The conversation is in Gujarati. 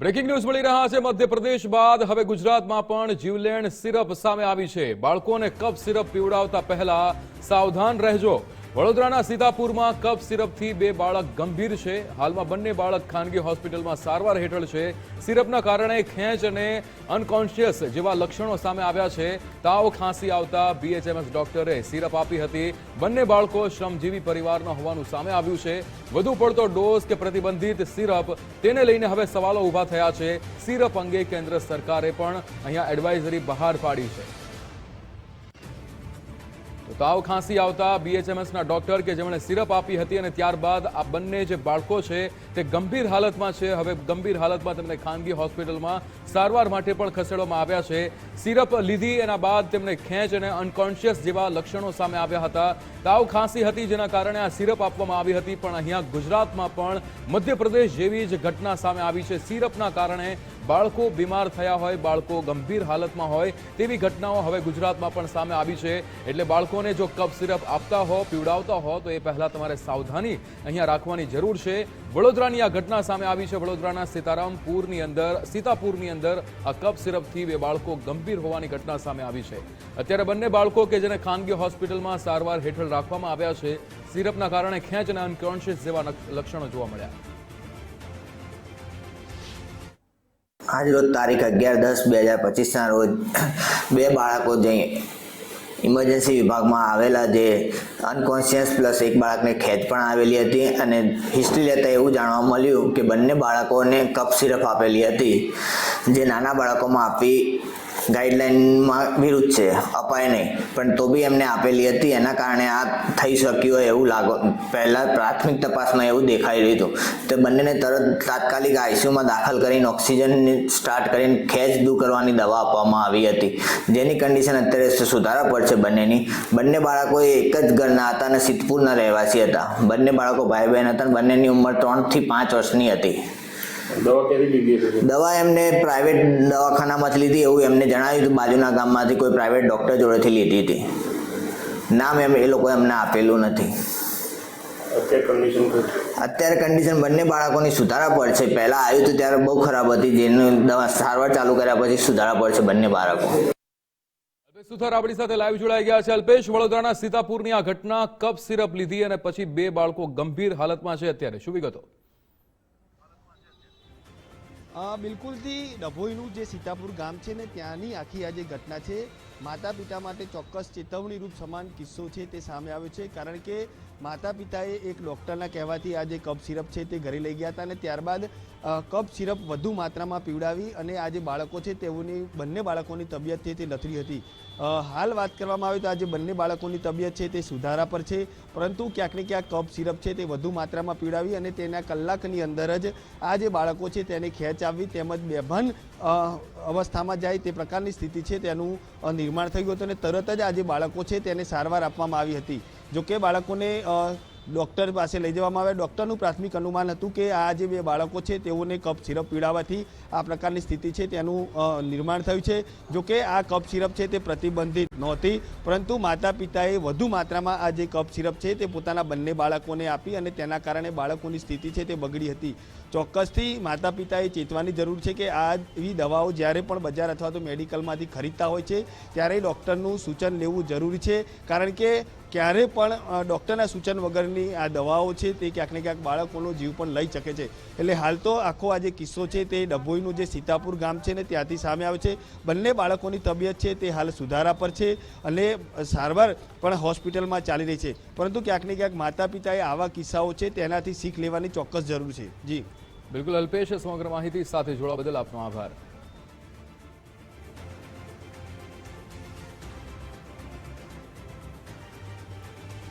બ્રેકિંગ ન્યૂઝ મળી રહ્યા છે. મધ્યપ્રદેશ બાદ હવે ગુજરાતમાં પણ જીવલેણ સિરપ સામે આવી છે. બાળકોને કફ સિરપ પીવડાવતા પહેલા સાવધાન રહેજો. વડોદરાના સીતાપુરમાં કફ સિરપથી બે બાળક ગંભીર છે. હાલમાં બંને બાળક ખાનગી હોસ્પિટલમાં સારવાર હેઠળ છે. સિરપના કારણે ખેંચ અને અનકોન્શિયસ જેવા લક્ષણો સામે આવ્યા છે. તાવ ખાંસી આવતા બીએચએમએસ ડોક્ટરે સિરપ આપી હતી. બંને બાળકો શ્રમજીવી પરિવારના હોવાનું સામે આવ્યું છે. વધુ પડતો ડોઝ કે પ્રતિબંધિત સિરપ તેને લઈને હવે સવાલો ઊભા થયા છે. સિરપ અંગે કેન્દ્ર સરકારે પણ અહીંયા એડવાઇઝરી બહાર પાડી છે. તો તાવ ખાંસી આવતા બીએચએમએસના ડોક્ટર કે જેમણે સિરપ આપી હતી અને ત્યારબાદ આ બંને જે બાળકો છે તે ગંભીર હાલતમાં છે. હવે ગંભીર હાલતમાં તેમને ખાનગી હોસ્પિટલમાં સારવાર માટે પણ ખસેડવામાં આવ્યા છે. સિરપ લીધી, એના બાદ તેમને ખેંચ અને અનકોન્શિયસ જેવા લક્ષણો સામે આવ્યા હતા. તાવ ખાંસી હતી જેના કારણે આ સિરપ આપવામાં આવી હતી, પણ અહીંયા ગુજરાતમાં પણ મધ્યપ્રદેશ જેવી જ ઘટના સામે આવી છે. સિરપના કારણે બાળકો બીમાર થયા હોય, બાળકો ગંભીર હાલતમાં હોય, તેવી ઘટનાઓ હવે ગુજરાતમાં પણ સામે આવી છે. એટલે બાળકોને જો કફ સિરપ આપતા હો, પીવડાવતા હો, તો એ પહેલાં તમારે સાવધાની અહીંયા રાખવાની જરૂર છે. વડોદરાની આ ઘટના સામે આવી છે. વડોદરાના સીતારામપુરની અંદર, સીતાપુરની અંદર આ કફ સિરપથી બે બાળકો ગંભીર હોવાની ઘટના સામે આવી છે. અત્યારે બંને બાળકો કે જેને ખાનગી હોસ્પિટલમાં સારવાર હેઠળ રાખવામાં આવ્યા છે, સિરપના કારણે ખેંચ અને અનકોન્શિયસ જેવા લક્ષણો જોવા મળ્યા. આજ રોજ તારીખ અગિયાર દસ બે હજાર પચીસના રોજ બે બાળકો જે ઇમરજન્સી વિભાગમાં આવેલા જે અનકોન્શિયસ પ્લસ એક બાળકને ખેંચ પણ આવેલી હતી અને હિસ્ટ્રી લેતા એવું જાણવા મળ્યું કે બંને બાળકોને કપ સિરપ આપેલી હતી. જે નાના બાળકોમાં આપી ગાઈડલાઈનમાં વિરુદ્ધ છે, અપાય નહીં. પણ તો બી એમને આપેલી હતી, એના કારણે આ થઈ શક્યું હોય એવું લાગો, પહેલાં પ્રાથમિક તપાસમાં એવું દેખાઈ રહ્યું હતું. તે બંનેને તરત તાત્કાલિક આઈસીયુમાં દાખલ કરીને ઓક્સિજન સ્ટાર્ટ કરીને ખેંચ દૂર કરવાની દવા આપવામાં આવી હતી. જેની કન્ડિશન અત્યારે સુધારા પર છે બંનેની. બંને બાળકો એક જ ઘરના હતા અને સિદ્ધપુરના રહેવાસી હતા. બંને બાળકો ભાઈ બહેન હતા અને બંનેની ઉંમર ત્રણથી પાંચ વર્ષની હતી. દવા લીધી એમને પ્રાઇવેટ દવાખાનામાંથી લીધી એવું એમને જણાવ્યું હતું બાજુના ગામમાંથી કોઈ પ્રાઇવેટ ડૉક્ટર જોડેથી લીધી હતી. નામ એમ એ લોકો એમને આપેલું નથી. અત્યારે કન્ડિશન અત્યારે કન્ડિશન બંને બાળકોની સુધારા પર છે. પહેલાં આવ્યું હતું ત્યારે બહુ ખરાબ હતી. જેનું દવા સારવાર ચાલુ કર્યા પછી સુધારા પર છે બંને બાળકો. અલ્પેશ સુથાર આપણી સાથે લાઈવ જોડાઈ ગયા છે. અલ્પેશ વડોદરાના સીતાપુરની આ ઘટના કપ સિરપ લીધી અને પછી બે બાળકો ગંભીર હાલતમાં છે અત્યારે. શું વિગતો? બિલકુલથી ડભોઈનું જે સીતાપુર ગામ છે ને ત્યાંની આખી આ જે ઘટના છે માતા પિતા માટે ચોક્કસ ચેતવણીરૂપ સમાન કિસ્સો છે તે સામે આવ્યો છે, કારણ કે માતા પિતાએ એક ડૉક્ટરના કહેવાથી આ જે કપ સિરપ છે તે ઘરે લઈ ગયા હતા અને ત્યારબાદ કપ સિરપ વધુ માત્રામાં પીવડાવી અને આ જે બાળકો છે તેઓની, બંને બાળકોની તબિયત છે તે લથડી હતી. હાલ વાત કરવામાં આવે તો આ જે બંને બાળકોની તબિયત છે તે સુધારા પર છે, પરંતુ ક્યાંક ને ક્યાંક કપ સિરપ છે તે વધુ માત્રામાં પીવડાવી અને તેના કલાકની અંદર જ આ જે બાળકો છે તેને ખેંચ આવવી તેમજ બેભાન અવસ્થામાં જાય તે પ્રકારની સ્થિતિ છે, તેનું નિર્માણ નિર્માણ થયું હતું અને તરત જ આ જે બાળકો છે, તેને સારવાર આપવામાં આવી હતી. જોકે બાળકોને ડૉક્ટર પાસે લઈ જવામાં આવે ડૉક્ટરનું પ્રાથમિક અનુમાન હતું કે આ જે બે બાળકો છે તેઓને કપ સિરપ પીડાવાથી આ પ્રકારની સ્થિતિ છે તેનું નિર્માણ થયું છે. જોકે આ કપ સિરપ છે તે પ્રતિબંધિત નહોતી, પરંતુ માતા પિતાએ વધુ માત્રામાં આ જે કપ સિરપ છે તે પોતાના બંને બાળકોને આપી અને તેના કારણે બાળકોની સ્થિતિ છે તે બગડી હતી. ચોક્કસથી માતા પિતાએ ચેતવાની જરૂર છે કે આ એવી દવાઓ જ્યારે પણ બજાર અથવા તો મેડિકલમાંથી ખરીદતા હોય છે, ત્યારે ડૉક્ટરનું સૂચન લેવું જરૂરી છે. કારણ કે ક્યારે પણ ડૉક્ટરના સૂચન વગરની આ દવાઓ છે તે ક્યાંક ને ક્યાંક બાળકોનો જીવ પણ લઈ શકે છે. એટલે હાલ તો આખો આ જે કિસ્સો છે તે ડભોઈનું જે સીતાપુર ગામ છે ને ત્યાંથી સામે આવે છે. બંને બાળકોની તબિયત છે તે હાલ સુધારા પર છે અને સારવાર પણ હોસ્પિટલમાં ચાલી રહી છે. પરંતુ ક્યાંક ને ક્યાંક માતા પિતાએ આવા કિસ્સાઓ છે તેનાથી શીખ લેવાની ચોક્કસ જરૂર છે. જી. બિલકુલ અલ્પેશ, સમગ્ર માહિતી સાથે જોડવા બદલ આપનો આભાર.